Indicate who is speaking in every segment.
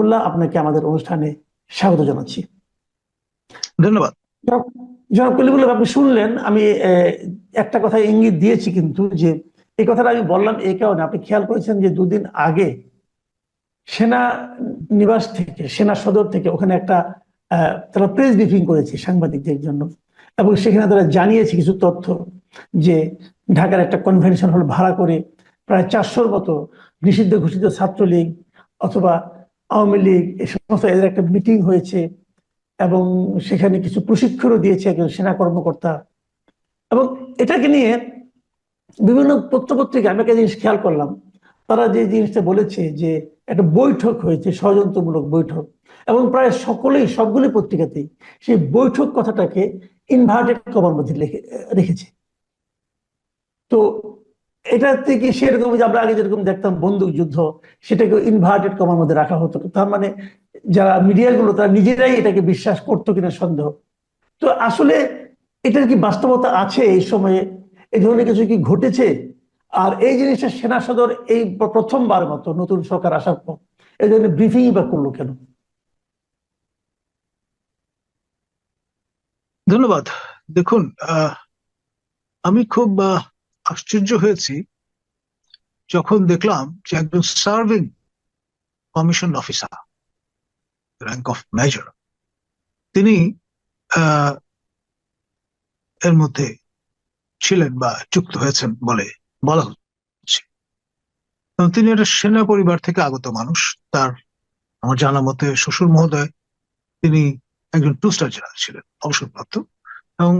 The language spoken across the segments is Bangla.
Speaker 1: কলিমুল্লাহ আপনাকে আমাদের অনুষ্ঠানে স্বাগত জানাচ্ছি।
Speaker 2: ধন্যবাদ।
Speaker 1: জনাব কলিমুল্লাহ আপনি শুনলেন আমি একটা কথা ইঙ্গিত দিয়েছি কিন্তু যে এই কথাটা আমি বললাম এই কারণে। আপনি খেয়াল করেছেন যে দুদিন আগে সেনা নিবাস থেকে সেনা সদর থেকে ওখানে একটা আহ, তারা প্রেস ব্রিফিং করেছে সাংবাদিকদের জন্য। এবং সেখানে তারা জানিয়েছে কিছু তথ্য যে ঢাকার একটা কনভেনশন হল ভাড়া করে প্রায় চারশোর মতো নিষিদ্ধ ঘোষিত ছাত্রলীগ অথবা আওয়ামী লীগ এই সমস্ত এদের একটা মিটিং হয়েছে এবং সেখানে কিছু প্রশিক্ষণও দিয়েছে একজন সেনা কর্মকর্তা। এবং এটাকে নিয়ে বিভিন্ন পত্রপত্রিকা, আমি একটা জিনিস খেয়াল করলাম, তারা যে জিনিসটা বলেছে যে একটা বৈঠক হয়েছে, ষড়যন্ত্রমূলক বৈঠক, এবং প্রায় সকলেই, সবগুলি পত্রিকাতেই সেই বৈঠক কথাটাকে ইনভার্টেড কমার মধ্যে রেখেছে। তো এটা থেকে সেরকম যে আমরা আগে যেরকম দেখতাম বন্দুক যুদ্ধ সেটাকে ইনভার্টেড কমার মধ্যে রাখা হতো। তার মানে যারা মিডিয়াগুলো, তারা নিজেরাই এটাকে বিশ্বাস করতো কিনা সন্দেহ। তো আসলে এটার কি বাস্তবতা আছে এই সময়ে? এই ধরনের কিছু কি ঘটেছে? আর এই জিনিসটা সেনা সদর এই প্রথমবার মতো নতুন সরকার আসার পর এই ধরনের ব্রিফিং বা করল কেন?
Speaker 2: ধন্যবাদ। দেখুন আমি খুব আশ্চর্য হয়েছি যখন দেখলাম যে একজন serving commission officer rank of major তিনি এর মধ্যে ছিলেন বা যুক্ত হয়েছেন বলে বলা হচ্ছে। তিনি একটা সেনা পরিবার থেকে আগত মানুষ। তার, আমার জানা মতে শ্বশুর মহোদয় তিনি একজন টু স্টার জেনারেল ছিলেন, অবসরপ্রাপ্ত। এবং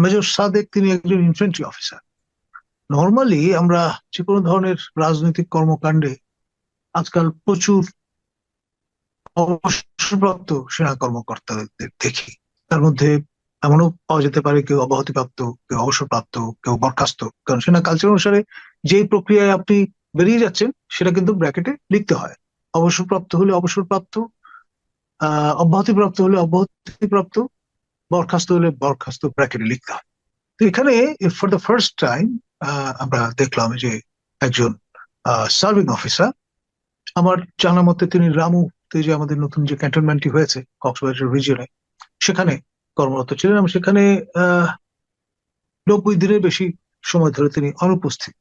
Speaker 2: মেজর সাদেক তিনি একজন ইনফ্যান্ট্রি অফিসার নর্মালি আমরা যে কোনো ধরনের রাজনৈতিক কর্মকাণ্ডে আজকাল প্রচুর অবসরপ্রাপ্ত সেনা কর্মকর্তাদের দেখি। তার মধ্যে এমনও পাওয়া যেতে পারে কেউ অব্যাহতিপ্রাপ্ত কেউ অবসরপ্রাপ্ত, কেউ বরখাস্ত। কারণ সেনা কালচার অনুসারে যেই প্রক্রিয়ায় আপনি বেরিয়ে যাচ্ছেন, সেটা কিন্তু ব্র্যাকেটে লিখতে হয়। অবসরপ্রাপ্ত হলে অবসরপ্রাপ্ত আহ অব্যাহতিপ্রাপ্ত হলে অব্যাহতিপ্রাপ্ত বরখাস্ত হলে বরখাস্ত ব্র্যাকেটে লিখতে হয়। তো এখানে ফর দ্য ফার্স্ট টাইম আমরা দেখলাম যে একজন সার্ভিং অফিসার আমার জানা মতে তিনি রামুতে যে আমাদের নতুন যে ক্যান্টনমেন্টটি হয়েছে কক্সবাজার রিজিয়নে সেখানে কর্মরত ছিলেন এবং সেখানে নব্বই দিনের বেশি সময় ধরে তিনি অনুপস্থিত।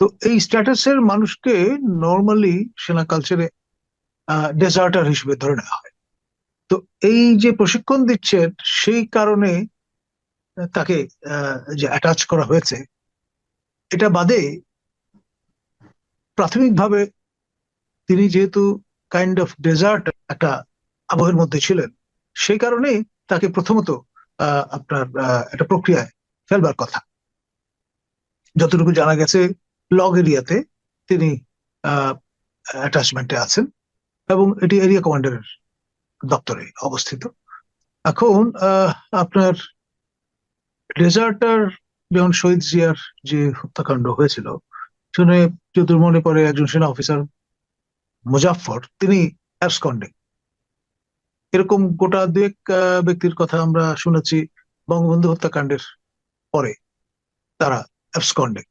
Speaker 2: তো এই স্ট্যাটাসের মানুষকে নর্মালি সেনা কালচারে ডেজার্টার হিসেবে ধরে নেওয়া হয়। তো এই যে প্রশিক্ষণ দিচ্ছেন, সেই কারণে তাকে যে অ্যাটাচ করা হয়েছে এটা বাদে প্রাথমিকভাবে তিনি যেহেতু কাইন্ড অফ ডেজার্ট একটা আবহের মধ্যে ছিলেন, সেই কারণেই তাকে প্রথমত আপনার একটা প্রক্রিয়ায় ফেলবার কথা। যতটুকু জানা গেছে লগ এরিয়াতে তিনি অ্যাটাচমেন্টে আছেন এবং এটি এরিয়া কমান্ডারের দপ্তরে অবস্থিত। এখন আপনার ডেজার্টার যেমন শহীদ জিয়ার যে হত্যাকাণ্ড হয়েছিল, শুনে যদুর মনে পড়ে একজন সেনা অফিসার মুজাফফর, তিনি অ্যাবসকন্ডিং এরকম গোটা দুয়েক ব্যক্তির কথা আমরা শুনেছি বঙ্গবন্ধু হত্যাকাণ্ডের পরে তারা অ্যাবসকন্ডিং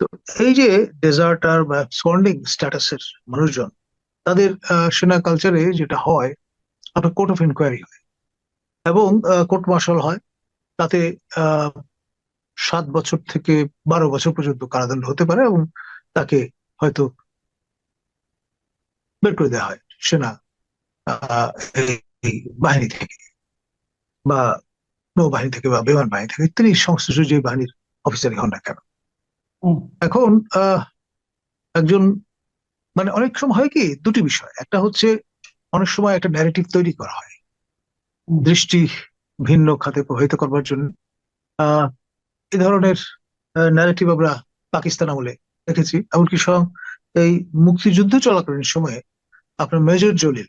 Speaker 2: তো এই যে ডেজার্টার বা অ্যাবসকন্ডিং স্ট্যাটাসের মানুষজন, তাদের সেনা কালচারে যেটা হয় আপনার কোর্ট অফ ইনকোয়ারি হয় এবং কোর্ট মার্শাল হয়, তাতে সাত বছর থেকে বারো বছর পর্যন্ত কারাদণ্ড হতে পারে এবং তাকে হয়তো বের করে দেওয়া হয় সেনা বাহিনী থেকে বা নৌবাহিনী থেকে বা বিমান বাহিনী থেকে। তিনি সংশ্লিষ্ট যে বাহিনীর অফিসারই হন না কেন। এখন আহ, একজন মানে অনেক সময় হয় কি দুটি বিষয়। একটা হচ্ছে অনেক সময় একটা ন্যারেটিভ তৈরি করা হয়। দৃষ্টি ভিন্ন খাতে প্রভাবিত করবার জন্য। আহ এই ধরনের ন্যারেটিভ আমরা পাকিস্তান আমলে দেখেছি। এমনকি স্বয়ং এই মুক্তিযুদ্ধ চলাকালীন সময়ে আপনার মেজর জলিল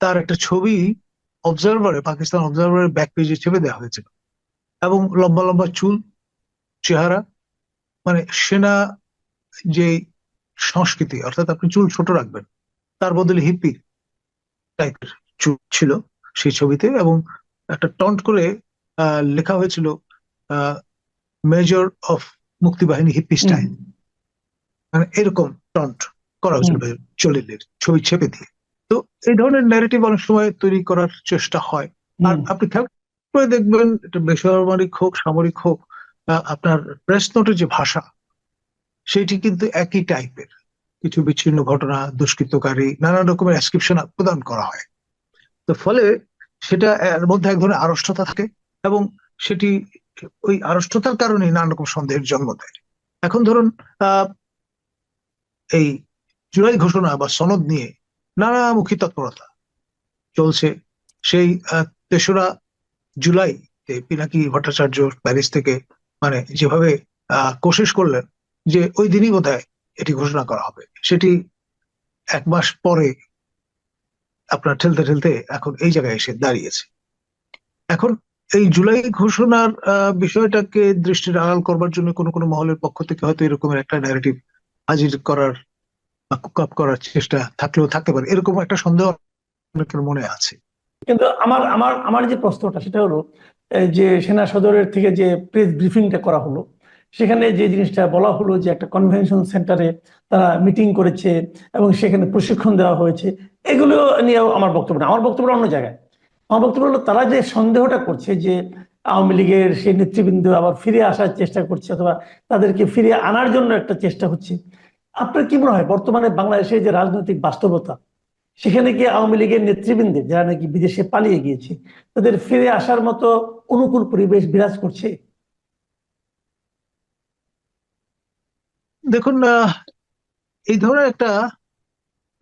Speaker 2: তার একটা ছবি অবজারভারে পাকিস্তান অবজারভারের ব্যাক পেজে চেপে দেওয়া হয়েছিল। এবং লম্বা লম্বা চুল, চেহারা মানে সেনা যে সংস্কৃতি, অর্থাৎ আপনি চুল ছোট রাখবেন, তার বদলে হিপ্পি টাইপের চুল ছিল সেই ছবিতে এবং একটা টন্ট করে লেখা হয়েছিল major of Muktibahini hippie style মানে এরকম টন্ট করা হয়েছিল জলিলের ছবি ছেপে দিয়ে। তো এই ধরনের ন্যারেটিভ অনেক সময় তৈরি করার চেষ্টা হয়। আর আপনি খেয়াল করে দেখবেন এটা বেসামরিক হোক সামরিক হোক আপনার প্রেস নোটের যে ভাষা সেটি কিন্তু একই টাইপের কিছু বিচ্ছিন্ন ঘটনা দুষ্কৃতকারী নানা রকমের অ্যাসক্রিপশন প্রদান করা হয়। তো ফলে সেটা এর মধ্যে এক ধরনের আড়ষ্টতা থাকে এবং সেটি ওই আড়ষ্টতার কারণে নানা রকম সন্দেহের জন্ম দেয়। এখন ধরুন এই জুলাই ঘোষণা বা সনদ নিয়ে নানামুখী তৎপরতা চলছে। সেই তেসরা জুলাই পিনাকি ভট্টাচার্য প্যারিস থেকে মানে যেভাবে কোশিশ করলেন যে ওই দিনই বোধহয় এটি ঘোষণা করা হবে। সেটি এক মাস পরে আপনার ঠেলতে ঠেলতে এখন এই জায়গায় এসে দাঁড়িয়েছে। এখন এই জুলাই ঘোষণার বিষয়টাকে দৃষ্টির আড়াল করবার জন্য কোনো কোনো মহলের পক্ষ থেকে হয়তো এরকমের একটা ন্যারেটিভ হাজির করার বা কুক আপ করার চেষ্টা থাকলেও থাকতে পারে। এরকম একটা সন্দেহ অনেকের মনে আছে।
Speaker 1: কিন্তু আমার আমার আমার যে প্রশ্নটা সেটা হলো যে সেনা সদরের থেকে যে প্রেস ব্রিফিংটা করা হলো, সেখানে যে জিনিসটা বলা হলো যে একটা কনভেনশন সেন্টারে তারা মিটিং করেছে এবং সেখানে প্রশিক্ষণ দেওয়া হয়েছে, এগুলো নিয়েও আমার বক্তব্য আমার বক্তব্য অন্য জায়গায়। আমার বক্তব্য হলো, তারা যে সন্দেহটা করছে যে আওয়ামী লীগের সেই নেতৃবৃন্দ আবার ফিরে আসার চেষ্টা করছে অথবা তাদেরকে ফিরে আনার জন্য একটা চেষ্টা হচ্ছে, আপনার কি মনে হয় বর্তমানে বাংলাদেশের যে রাজনৈতিক বাস্তবতা, সেখানে কি আওয়ামী লীগের নেতৃবৃন্দের যারা নাকি বিদেশে পালিয়ে গিয়েছে, তাদের ফিরে আসার মতো অনুকূল পরিবেশ বিরাজ করছে?
Speaker 2: দেখুন এই ধরনের একটা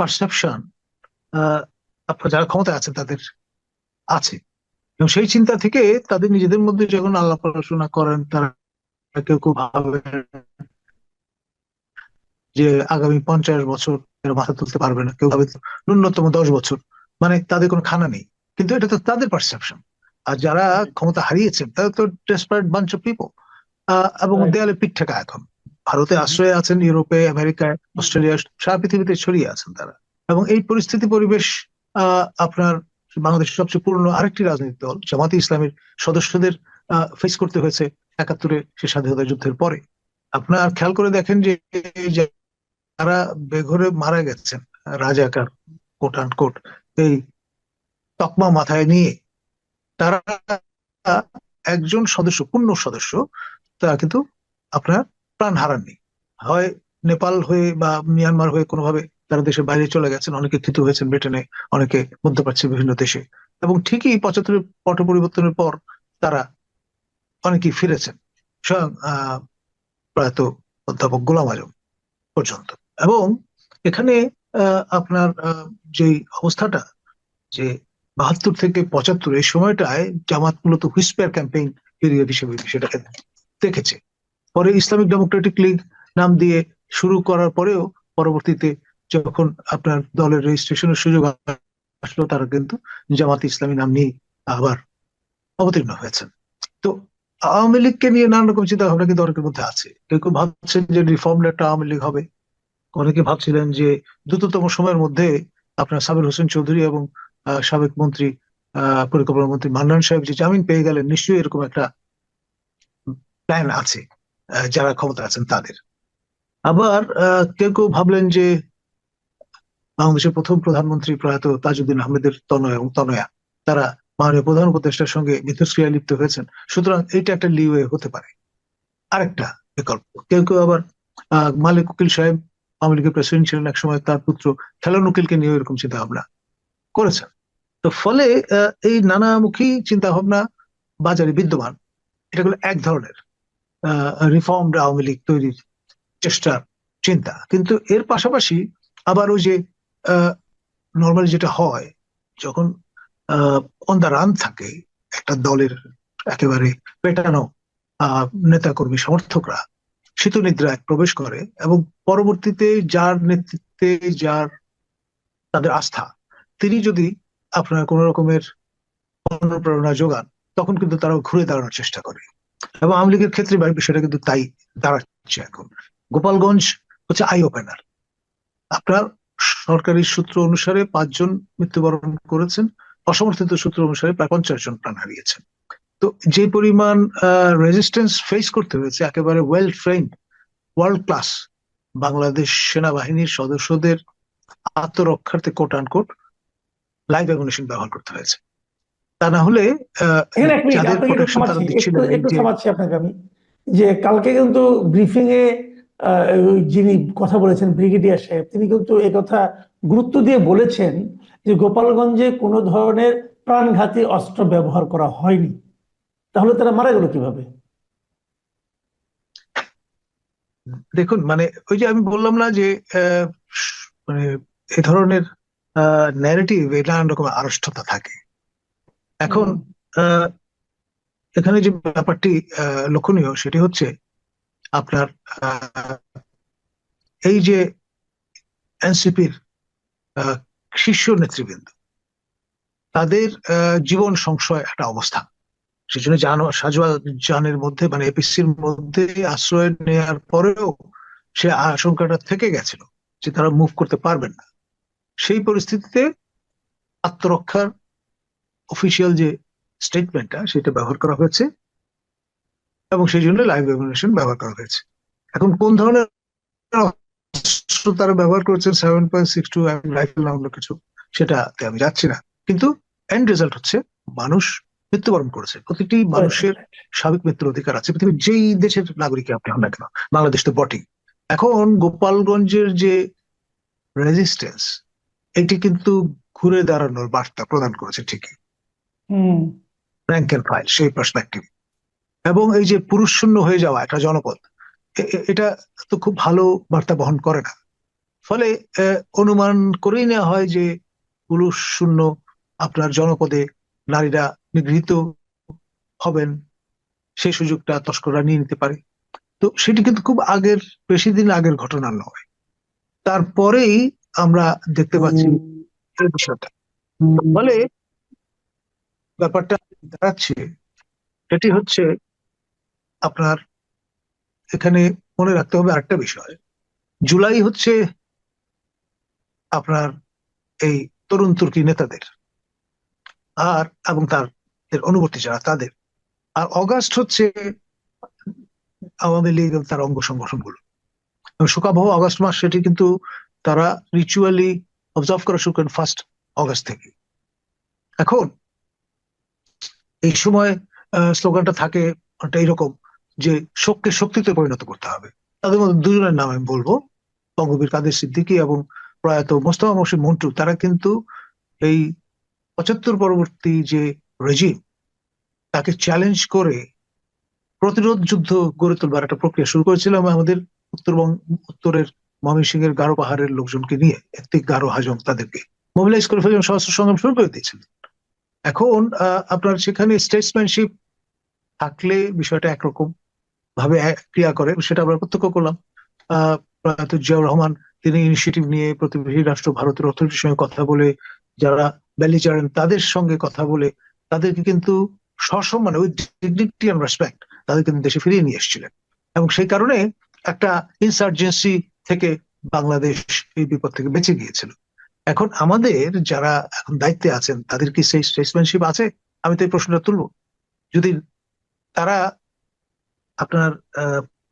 Speaker 2: পারসেপশন আপনার যারা ক্ষমতা আছেন তাদের আছে। এবং সেই চিন্তা থেকে তাদের নিজেদের মধ্যে যখন আলাপ আলোচনা করেন তারা কেউ কেউ ভাবেন যে আগামী পঞ্চাশ বছর মাথা তুলতে পারবে না। কেউ ভাবে ন্যূনতম দশ বছর। মানে তাদের কোনো খানা নেই। কিন্তু এটা তো তাদের পারসেপশন আর যারা ক্ষমতা হারিয়েছেন তারা তো ডেসপারেট বাঞ্চ অফ পিপল এবং দেয়ালে পিঠ ঠেকা এখন। ভারতে আশ্রয়ে আছেন ইউরোপে আমেরিকায় অস্ট্রেলিয়া সারা পৃথিবীতে ছড়িয়ে আছেন তারা। এবং এই পরিস্থিতি পরিবেশ আহ, আপনার বাংলাদেশের সবচেয়ে পুরনো আরেকটি রাজনৈতিক দল জামাতে ইসলামের সদস্যদের ফেস করতে হয়েছে একাত্তরে সে স্বাধীনতা যুদ্ধের পরে। আপনার খেয়াল করে দেখেন যে যারা বেঘরে মারা গেছেন, রাজাকার কোট আন্ড কোট এই তকমা মাথায় নিয়ে, তারা একজন সদস্য, পূর্ণ সদস্য, তারা কিন্তু আপনার প্রাণ হারাননি। হয় নেপাল হয়ে বা মিয়ানমার হয়ে কোনোভাবে তারা দেশের বাইরে চলে গেছেন, অনেকে থিতু হয়েছেন ব্রিটেনে, অনেকে মধ্যপ্রাচ্যের বিভিন্ন দেশে। এবং ঠিকই পঁচাত্তরের পট পরিবর্তনের পর তারা অনেকেই ফিরেছেন, স্বয়ং প্রয়াত অধ্যাপক গোলাম আজম পর্যন্ত। এবং এখানে আপনার যে অবস্থাটা, যে বাহাত্তর থেকে পঁচাত্তর এই সময়টায় জামাত মূলত হুইসপেয়ার ক্যাম্পেইন পিরিয়ড হিসেবে সেটাকে দেখেছে। পরে ইসলামিক ডেমোক্রেটিক লীগ নাম দিয়ে শুরু করার পরেও পরবর্তীতে যখন আপনার দলের রেজিস্ট্রেশনের সুযোগ আসলো, তারা কিন্তু জামাত ইসলামী নাম নিয়ে আবার অবতীর্ণ হয়েছেন। তো আওয়ামী লীগকে নিয়ে নানা রকম চিন্তা ভাবনা কিন্তু অনেকের মধ্যে আছে। কেউ কেউ ভাবছেন যে রিফর্ম একটা আওয়ামী লীগ হবে। অনেকে ভাবছিলেন যে দ্রুততম সময়ের মধ্যে আপনার সাবির হোসেন চৌধুরী এবং সাবেক মন্ত্রী পরিকল্পনা মন্ত্রী মান্নান সাহেব যে জামিন পেয়ে গেলেন, নিশ্চয়ই এরকম একটা প্ল্যান আছে যারা ক্ষমতা আছেন তাদের। আবার কেউ কেউ ভাবলেন যে বাংলাদেশের প্রথম প্রধানমন্ত্রী প্রয়াত তাজউদ্দিন আহমেদের তনয় এবং তনয়া, তারা মাননীয় প্রধান উপদেষ্টার সঙ্গে মিথস্ক্রিয়া লিপ্ত হয়েছেন। সুতরাং এইটা একটা লিওয়ে হতে পারে। আরেকটা বিকল্প, কেউ কেউ আবার মালিক উকিল সাহেব, আওয়ামী লীগের প্রেসিডেন্ট ছিলেন এক সময়, তার পুত্র খেলান উকিলকে নিয়ে এরকম চিন্তা ভাবনা করেছেন। তো ফলে এই নানামুখী চিন্তা ভাবনা বাজারে বিদ্যমান। এটা হলো এক ধরনের রিফর্মড আওয়ামী লীগ তৈরির চেষ্টার চিন্তা। কিন্তু এর পাশাপাশি আবার ওই যে নর্মালি যেটা হয়, যখন অন দ্য রান থাকে, একটা দলের একেবারে পেটানো নেতা কর্মী সমর্থকরা শীতনিদ্রায় প্রবেশ করে এবং পরবর্তীতে যার নেতৃত্বে যার তাদের আস্থা, তিনি যদি আপনার কোন রকমের অনুপ্রেরণা যোগান, তখন কিন্তু তারা ঘুরে দাঁড়ানোর চেষ্টা করে। এবং আওয়ামী লীগের ক্ষেত্রে বিষয়টা কিন্তু তাই দাঁড়াচ্ছে এখন। গোপালগঞ্জ হচ্ছে আই ওপেনার আপনার সরকারি সূত্র অনুসারে পাঁচজন মৃত্যুবরণ করেছেন অসমর্থিত সূত্র অনুসারে প্রায় পঞ্চাশ জন প্রাণ হারিয়েছেন। তো যে পরিমাণ রেজিস্ট্যান্স ফেস করতে হয়েছে একেবারে well trained world class Bangladesh সেনাবাহিনীর সদস্যদের আত্মরক্ষার্থে কোট আনকোট লাইভ অ্যামুনেশন ব্যবহার করতে হয়েছে। তা না হলে যাদের প্রোটেকশন তারা দিচ্ছিল যে
Speaker 1: কালকে কিন্তু ব্রিফিং এ যিনি কথা বলেছেন ব্রিগেডিয়ার সাহেব, তিনি কিন্তু কথা গুরুত্ব দিয়ে বলেছেন যে গোপালগঞ্জে কোনো ধরনের প্রাণঘাতী অস্ত্র ব্যবহার করা হয়নি। তাহলে তারা মারা গেল কীভাবে?
Speaker 2: দেখুন মানে ওই যে আমি বললাম না যে মানে এ ধরনের ন্যারেটিভ নানান রকম আড়ষ্টতা থাকে। এখন এখানে যে ব্যাপারটি লক্ষণীয় সেটি হচ্ছে আপনার এই যে এনসিপির শীর্ষ নেতৃবৃন্দ, তাদের জীবন সংশয় একটা অবস্থা। সেজন্য জান সাজোয়া জানের মধ্যে মানে এপিসির মধ্যে আশ্রয় নেওয়ার পরেও সে আশঙ্কাটা থেকে গেছিল যে তারা মুভ করতে পারবেন না। সেই পরিস্থিতিতে আত্মরক্ষার অফিসিয়াল যে স্টেটমেন্টটা সেটা ব্যবহার করা হয়েছে। এবং সেই জন্য লাইভ এমিনেশন ব্যবহার করা হয়েছে। এখন কোন ধরনের তারা ব্যবহার করেছেন seven point six two rifle না অন্য কিছু সেটাতে আমি যাচ্ছি না। কিন্তু এন্ড রেজাল্ট হচ্ছে মানুষ মৃত্যুবরণ করেছে। প্রতিটি মানুষের স্বাভাবিক মৃত্যুর অধিকার আছে। পৃথিবীর যেই দেশের নাগরিক আপনি হন না কেন বাংলাদেশ তো বটেই। এখন গোপালগঞ্জের যে রেজিস্ট্যান্স এটি কিন্তু ঘুরে দাঁড়ানোর বার্তা প্রদান করেছে ঠিকই।
Speaker 1: হুম।
Speaker 2: র্যাঙ্ক এন্ড ফাইল সেই পার্সপেক্টিভ এবং এই যে পুরুষ শূন্য হয়ে যাওয়া একটা জনপদ এটা তো খুব ভালো বার্তা বহন করে না। ফলে অনুমান করেই নেওয়া হয় যে পুরুষ শূন্য আপনার জনপদে নারীরা নিগৃহীত হবেন সেই সুযোগটা তস্কররা নিয়ে নিতে পারে। তো সেটি কিন্তু খুব আগের বেশি দিন আগের ঘটনা নয়। তারপরেই আমরা দেখতে পাচ্ছি এই বিষয়টা। ফলে ব্যাপারটা দাঁড়াচ্ছে সেটি হচ্ছে আপনার এখানে মনে রাখতে হবে আরেকটা বিষয়। জুলাই হচ্ছে আপনার এই তরুণ তুর্কি নেতাদের আর, এবং তার, এর অনুবর্তী যারা তাদের। আর অগাস্ট হচ্ছে আওয়ামী লীগ এবং তার অঙ্গ সংগঠনগুলো। শোকাবহ অগাস্ট মাস সেটি কিন্তু তারা রিচুয়ালি অবজার্ভ করা শুরু করেন ফার্স্ট অগাস্ট থেকে। এখন এই সময় স্লোগানটা থাকে এইরকম যে শোককে শক্তিতে পরিণত করতে হবে। তাদের মধ্যে দুজনের নাম আমি বলব। বঙ্গবীর কাদের সিদ্দিকী এবং প্রয়াত মোস্তফা মসিদ মন্টু। তারা কিন্তু এই পঁচাত্তর পরবর্তী যে রেজিম তাকে চ্যালেঞ্জ করে প্রতিরোধ যুদ্ধ গড়ে তোলবার একটা প্রক্রিয়া শুরু করেছিলাম আমাদের উত্তরবঙ্গ, উত্তরের ময়মনসিংহের গারো পাহাড়ের লোকজনকে নিয়ে একটি গারো হাজং তাদেরকে মোবিলাইজ করে ফেলে সহস্র সংগ্রাম শুরু করে দিয়েছিলেন এখন আপনার সেখানে স্টেটসম্যানশিপ থাকলে বিষয়টা একরকম। ভাবে ক্রিয়া করে, সেটা আমরা প্রত্যক্ষ করলাম। আহ জিয়াউর রহমান, তিনি ইনিশিয়েটিভ নিয়ে প্রতিবেশী রাষ্ট্র ভারতের অর্থনীতির সঙ্গে কথা বলে, যারা ব্যালিচারেন তাদের সঙ্গে কথা বলে, তাদেরকে কিন্তু সসম্মানে উইথ ডিগনিটি অ্যান্ড রেসপেক্ট তাদের কিন্তু দেশে ফিরিয়ে নিয়ে এসেছিলেন। এবং সেই কারণে একটা ইনসার্জেন্সি থেকে বাংলাদেশ এই বিপদ থেকে বেঁচে গিয়েছিল। এখন আমাদের যারা এখন দায়িত্বে আছেন, তাদের কি সেই স্টেটসম্যানশিপ আছে? আমি তো এই প্রশ্নটা তুলবো। যদি তারা আপনার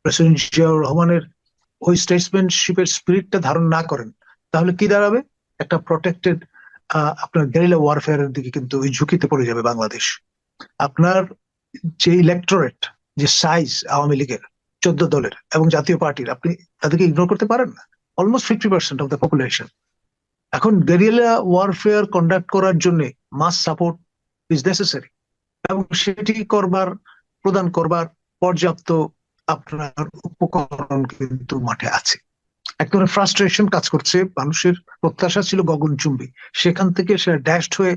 Speaker 2: প্রেসিডেন্ট জিয়াউর রহমানের ওই স্টেটসম্যানশিপের স্পিরিটটা ধারণ না করেন, তাহলে কি দাঁড়াবে? একটা প্রোটেক্টেড আপনার গেরিলা ওয়ারফেয়ারের দিকে কিন্তু ওই ঝুঁকিতে পড়ে যাবে বাংলাদেশ। আপনার যে ইলেকটোরেট যে সাইজ আওয়ামী লীগের, চোদ্দ দলের এবং জাতীয় পার্টির, আপনি তাদেরকে ইগনোর করতে পারেন না? Almost fifty percent of the population এখন গেরিলা ওয়ারফেয়ার কন্ডাক্ট করার জন্য মাস সাপোর্ট ইজ নেসেসারি এবং সেটি করবার, প্রদান করবার পর্যাপ্ত আপনার উপকরণ কিন্তু মাঠে আছে। এক ধরনের ফ্রাস্ট্রেশন কাজ করছে। মানুষের প্রত্যাশা ছিল গগনচুম্বী। সেখান থেকে সে ড্যাশড হয়ে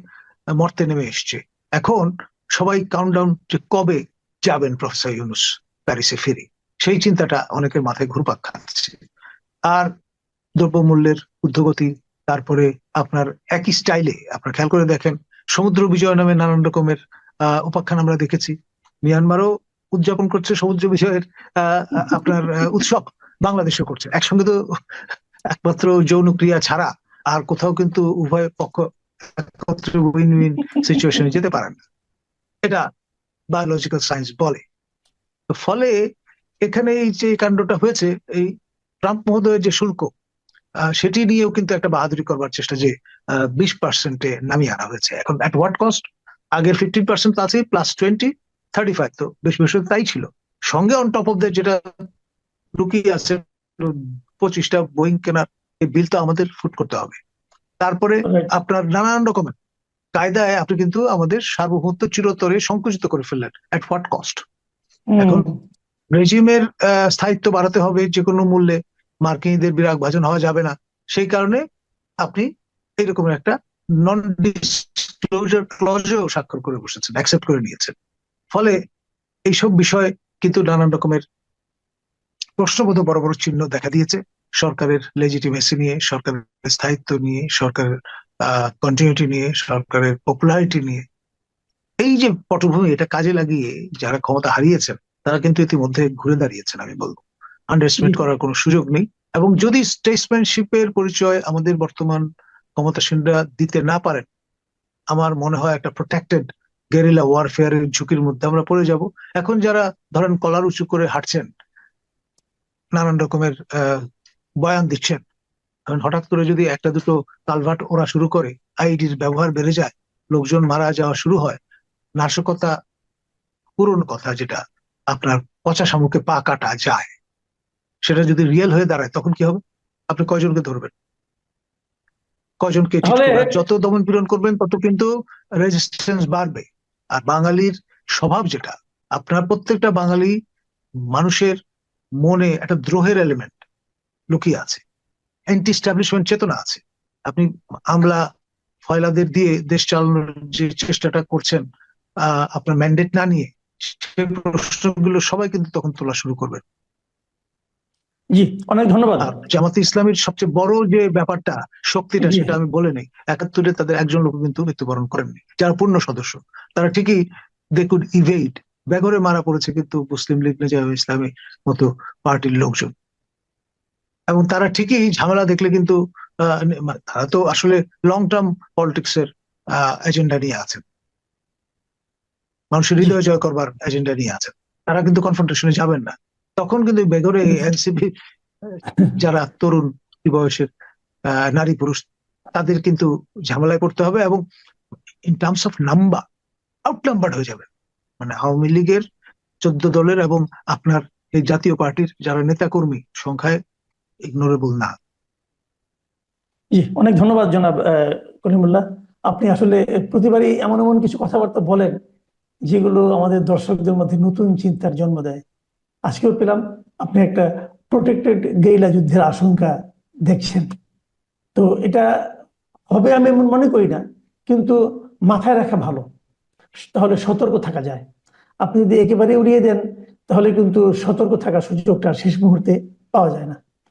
Speaker 2: মর্তে নেমে এসছে। এখন সবাই কাউন্টডাউন যে কবে যাবেন প্রফেসর ইউনুস প্যারিসে ফিরে, সেই চিন্তাটা অনেকের মাথায় ঘুরপাক খাচ্ছে। আর দ্রব্যমূল্যের ঊর্ধ্বগতি, তারপরে আপনার একই স্টাইলে আপনার খেয়াল করে দেখেন, সমুদ্র বিজয় নামে নানান রকমের, আহ, উপাখ্যান আমরা দেখেছি। মিয়ানমারও উদযাপন করছে সমুদ্র বিজয়ের আহ আপনার উৎসব বাংলাদেশও করছে। একসঙ্গে তো একমাত্র যৌন ক্রিয়া ছাড়া আর কোথাও কিন্তু উভয় পক্ষ একত্রে উইন উইন সিচুয়েশনে যেতে পারেন না। এটা বায়োলজিক্যাল সায়েন্স বলে। ফলে এখানে এই যে কাণ্ডটা হয়েছে, এই ট্রাম্প মহোদয়ের যে শুল্ক সেটি নিয়েও কিন্তু একটা বাহাদুরি করবার চেষ্টা যে বিশ পার্সেন্টে নামিয়ে আনা হয়েছে। এখন অ্যাট হোয়াট কস্ট আগের ফিফটিন পার্সেন্ট আছে প্লাস টোয়েন্টি থার্টি ফাইভ তো বেশ বেশ তাই ছিল। সঙ্গে অন টপ অফ দ্যাট যেটা লুকিয়ে আছে পঁচিশটা বোয়িং কেনার এই বিল তো আমাদের ফুট করতে হবে। তারপরে আপনার নানান রকমের কায়দায় আপনি কিন্তু আমাদের সার্বভৌমত্ব চিরতরে সংকুচিত করে ফেললেন অ্যাট হোয়াট কস্ট এখন রেজিমের স্থায়িত্ব বাড়াতে হবে যে কোনো মূল্যে মার্কিনীদের বিরাগ ভাজন হওয়া যাবে না। সেই কারণে আপনি এইরকম একটা নন ডিসক্লোজার ক্লজেও স্বাক্ষর করে বসেছেন অ্যাকসেপ্ট করে নিয়েছেন। ফলে এইসব বিষয় কিন্তু নানান রকমের প্রশ্নবোধ বড় বড় চিহ্ন দেখা দিয়েছে। সরকারের লেজিটিমেসি নিয়ে সরকারের স্থায়িত্ব নিয়ে সরকারের কন্টিনিউটি নিয়ে সরকারের পপুলারিটি নিয়ে। এই যে পটভূমি এটা কাজে লাগিয়ে যারা ক্ষমতা হারিয়েছেন তারা কিন্তু ইতিমধ্যে ঘুরে দাঁড়িয়েছেন আমি বলব। আন্ডারস্টিমেট
Speaker 1: জি।
Speaker 2: করার কোনো সুযোগ নেই এবং যদি স্টেটসম্যানশিপের পরিচয় আমাদের বর্তমান ক্ষমতাসীনরা দিতে না পারেন আমার মনে হয় একটা প্রোটেক্টেড গেরিলা ওয়ারফেয়ারের ঝুঁকির মধ্যে আমরা পড়ে যাব। এখন যারা ধরেন কলার উঁচু করে হাঁটছেন নানান রকমের বয়ান দিচ্ছেন এখন হঠাৎ করে যদি একটা দুটো কালভার্ট ওরা শুরু করে আইডির ব্যবহার বেড়ে যায় লোকজন মারা যাওয়া শুরু হয় নাশকতা পুরনো কথা যেটা আপনার পচা শামুকে পা কাটা যায় সেটা যদি রিয়েল হয়ে দাঁড়ায় তখন কি হবে? আপনি কয়জনকে ধরবেন? করবেন? যত দমন পীড়ন করবেন তত কিন্তু রেজিস্ট্যান্স বাড়বে। আর বাঙালির স্বভাব যেটা আপনার প্রত্যেকটা বাঙালি মানুষের মনে একটা দ্রোহের এলিমেন্ট লুকিয়ে আছে। অ্যান্টি স্টাবলিশমেন্ট চেতনা আছে। আপনি আমলা ফয়লাদের দিয়ে দেশ চালানোর যে চেষ্টাটা করছেন আহ, আপনার ম্যান্ডেট না নিয়ে সেই প্রশ্নগুলো সবাই কিন্তু তখন তোলা শুরু করবে
Speaker 1: জি অনেক ধন্যবাদ।
Speaker 2: জামাতে ইসলামের সবচেয়ে বড় যে ব্যাপারটা শক্তিটা সেটা আমি বলে নেই। একাত্তরে তাদের একজন লোক কিন্তু মৃত্যুবরণ করেননি যারা পূর্ণ সদস্য। তারা ঠিকই দে কুড ইভেইড বেঘরে মারা পড়েছে কিন্তু মুসলিম লীগ নেজাম ইসলামী মতো পার্টির লোকজন। এবং তারা ঠিকই ঝামেলা দেখলে কিন্তু আহ, মানে তারা তো আসলে লং টার্ম পলিটিক্স এর এজেন্ডা নিয়ে আছেন। মানুষের হৃদয় জয় করবার এজেন্ডা নিয়ে আছেন। তারা কিন্তু কনফ্রন্টেশনে যাবেন না। তখন কিন্তু বেঘরে এনসিপি, যারা তরুণ বয়সের নারী পুরুষ, তাদের কিন্তু ঝামেলায় পড়তে হবে এবং in terms of number out numbered হয়ে যাবে। মানে আওয়ামী লীগের চোদ্দ দলের এবং আপনার এই জাতীয় পার্টির যারা নেতাকর্মী, সংখ্যায় ইগনোরেবল না।
Speaker 1: অনেক ধন্যবাদ জনাব কলিমুল্লাহ আপনি আসলে প্রতিবারই এমন এমন কিছু কথাবার্তা বলেন, যেগুলো আমাদের দর্শকদের মধ্যে নতুন চিন্তার জন্ম দেয়। আজকেও পেলাম, আপনি একটা প্রোটেক্টেড গেইলা যুদ্ধের আশঙ্কা দেখছেন। তো এটা হবে আমি এমন মনে করি না, কিন্তু মাথায় রাখা ভালো। তাহলে সতর্ক থাকা যায়। আপনি যদি একেবারে উড়িয়ে দেন, তাহলে কিন্তু সতর্ক থাকা সুযোগটা শেষ মুহূর্তে পাওয়া যায় না।